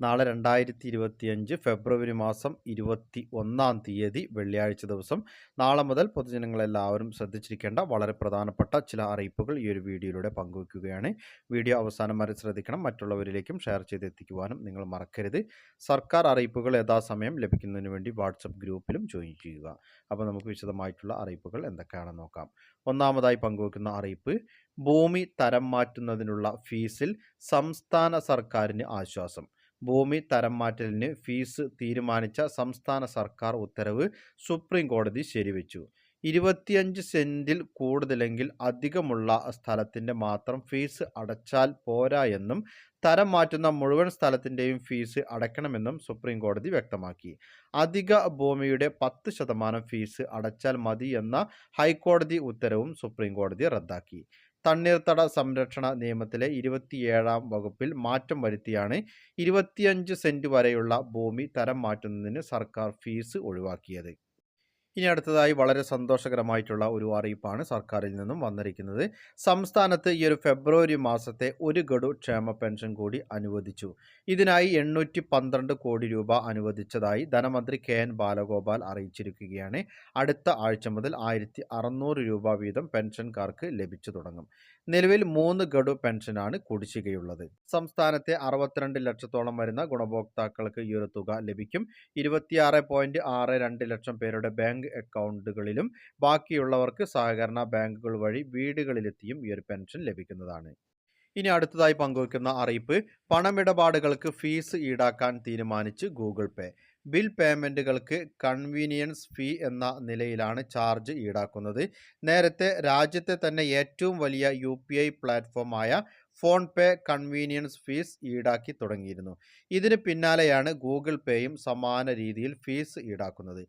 നാളെ രണ്ടായിരത്തി ഇരുപത്തിയഞ്ച് ഫെബ്രുവരി മാസം ഇരുപത്തി ഒന്നാം തീയതി വെള്ളിയാഴ്ച ദിവസം. നാളെ മുതൽ പൊതുജനങ്ങളെല്ലാവരും ശ്രദ്ധിച്ചിരിക്കേണ്ട വളരെ പ്രധാനപ്പെട്ട ചില അറിയിപ്പുകൾ ഈ ഒരു വീഡിയോയിലൂടെ പങ്കുവയ്ക്കുകയാണ്. വീഡിയോ അവസാനം വരെ ശ്രദ്ധിക്കണം. മറ്റുള്ളവരിലേക്കും ഷെയർ ചെയ്തെത്തിക്കുവാനും നിങ്ങൾ മറക്കരുത്. സർക്കാർ അറിയിപ്പുകൾ യഥാസമയം ലഭിക്കുന്നതിന് വേണ്ടി വാട്സപ്പ് ഗ്രൂപ്പിലും ജോയിൻ ചെയ്യുക. അപ്പോൾ നമുക്ക് വിശദമായിട്ടുള്ള അറിയിപ്പുകൾ എന്തൊക്കെയാണെന്ന് നോക്കാം. ഒന്നാമതായി പങ്കുവയ്ക്കുന്ന അറിയിപ്പ് ഭൂമി തരം മാറ്റുന്നതിനുള്ള ഫീസിൽ സംസ്ഥാന സർക്കാരിന് ആശ്വാസം. ഭൂമി തരം മാറ്റലിന് ഫീസ് തീരുമാനിച്ച സംസ്ഥാന സർക്കാർ ഉത്തരവ് സുപ്രീം കോടതി ശരിവെച്ചു. ഇരുപത്തിയഞ്ച് സെന്റിൽ കൂടുതലെങ്കിൽ അധികമുള്ള സ്ഥലത്തിന്റെ മാത്രം ഫീസ് അടച്ചാൽ പോരാ എന്നും തരം മാറ്റുന്ന മുഴുവൻ സ്ഥലത്തിന്റെയും ഫീസ് അടയ്ക്കണമെന്നും സുപ്രീം കോടതി വ്യക്തമാക്കി. അധിക ഭൂമിയുടെ പത്ത് ശതമാനം ഫീസ് അടച്ചാൽ മതി എന്ന ഹൈക്കോടതി ഉത്തരവും സുപ്രീം കോടതി റദ്ദാക്കി. തണ്ണീർത്തട സംരക്ഷണ നിയമത്തിലെ ഇരുപത്തിയേഴാം വകുപ്പിൽ മാറ്റം വരുത്തിയാണ് ഇരുപത്തിയഞ്ച് സെന്റ് വരെയുള്ള ഭൂമി തരം മാറ്റുന്നതിന് സർക്കാർ ഫീസ് ഒഴിവാക്കിയത്. ഇനി അടുത്തതായി വളരെ സന്തോഷകരമായിട്ടുള്ള ഒരു അറിയിപ്പാണ് സർക്കാരിൽ നിന്നും വന്നിരിക്കുന്നത്. സംസ്ഥാനത്ത് ഈ ഒരു ഫെബ്രുവരി മാസത്തെ ഒരു ഗഡു ക്ഷേമ പെൻഷൻ കൂടി അനുവദിച്ചു. ഇതിനായി എണ്ണൂറ്റി പന്ത്രണ്ട് കോടി രൂപ അനുവദിച്ചതായി ധനമന്ത്രി കെ എൻ ബാലഗോപാൽ അറിയിച്ചിരിക്കുകയാണ്. അടുത്ത ആഴ്ച മുതൽ ആയിരത്തി അറുന്നൂറ് രൂപ വീതം പെൻഷൻകാർക്ക് ലഭിച്ചു തുടങ്ങും. നിലവിൽ മൂന്ന് ഗഡു പെൻഷനാണ് കുടിശ്ശികയുള്ളത്. സംസ്ഥാനത്തെ അറുപത്തിരണ്ട് ലക്ഷത്തോളം വരുന്ന ഗുണഭോക്താക്കൾക്ക് ഈ ഒരു തുക ലഭിക്കും. ഇരുപത്തിയാറ് ലക്ഷം പേരുടെ ബാങ്ക് അക്കൗണ്ടുകളിലും ബാക്കിയുള്ളവർക്ക് സഹകരണ ബാങ്കുകൾ വഴി വീടുകളിലെത്തിയും ഈ ഒരു പെൻഷൻ ലഭിക്കുന്നതാണ്. ഇനി അടുത്തതായി പങ്കുവയ്ക്കുന്ന അറിയിപ്പ് പണമിടപാടുകൾക്ക് ഫീസ് ഈടാക്കാൻ തീരുമാനിച്ച് ഗൂഗിൾ പേ. ബിൽ പേയ്മെന്റുകൾക്ക് കൺവീനിയൻസ് ഫീ എന്ന നിലയിലാണ് ചാർജ് ഈടാക്കുന്നത്. നേരത്തെ രാജ്യത്തെ തന്നെ ഏറ്റവും വലിയ യു പി ഐ പ്ലാറ്റ്ഫോമായ ഫോൺ പേ കൺവീനിയൻസ് ഫീസ് ഈടാക്കി തുടങ്ങിയിരുന്നു. ഇതിന് പിന്നാലെയാണ് ഗൂഗിൾ പേയും സമാന രീതിയിൽ ഫീസ് ഈടാക്കുന്നത്.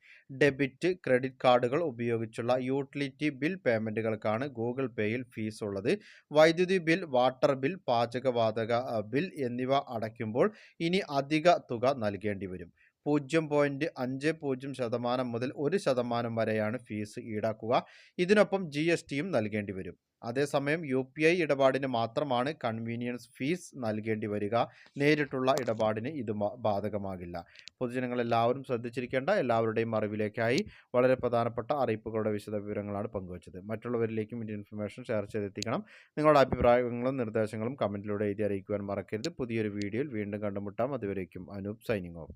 ഡെബിറ്റ് ക്രെഡിറ്റ് കാർഡുകൾ ഉപയോഗിച്ചുള്ള യൂട്ടിലിറ്റി ബിൽ പേയ്മെന്റുകൾക്കാണ് ഗൂഗിൾ പേയിൽ ഫീസ് ഉള്ളത് വൈദ്യുതി ബിൽ വാട്ടർ ബിൽ പാചകവാതക ബിൽ എന്നിവ അടയ്ക്കുമ്പോൾ ഇനി അധിക തുക നൽകേണ്ടി വരും പൂജ്യം പോയിന്റ് അഞ്ച് പൂജ്യം ശതമാനം മുതൽ ഒരു ശതമാനം വരെയാണ് ഫീസ് ഈടാക്കുക. ഇതിനൊപ്പം ജി എസ് ടിയും നൽകേണ്ടി വരും. അതേസമയം യു പി ഐ ഇടപാടിന് മാത്രമാണ് കൺവീനിയൻസ് ഫീസ് നൽകേണ്ടി വരിക. നേരിട്ടുള്ള ഇടപാടിന് ഇത് ബാധകമാകില്ല. പൊതുജനങ്ങൾ എല്ലാവരും ശ്രദ്ധിച്ചിരിക്കേണ്ട എല്ലാവരുടെയും അറിവിലേക്കായി വളരെ പ്രധാനപ്പെട്ട അറിയിപ്പുകളുടെ വിശദ വിവരങ്ങളാണ് പങ്കുവച്ചത്. മറ്റുള്ളവരിലേക്കും ഇതിന്റെ ഇൻഫർമേഷൻ ഷെയർ ചെയ്തെത്തിക്കണം. നിങ്ങളുടെ അഭിപ്രായങ്ങളും നിർദ്ദേശങ്ങളും കമന്റിലൂടെ എഴുതി അറിയിക്കുവാൻ മറക്കരുത്. പുതിയൊരു വീഡിയോയിൽ വീണ്ടും കണ്ടുമുട്ടാം. അതുവരേക്കും അനൂപ് സൈനിങ് ഓഫ്.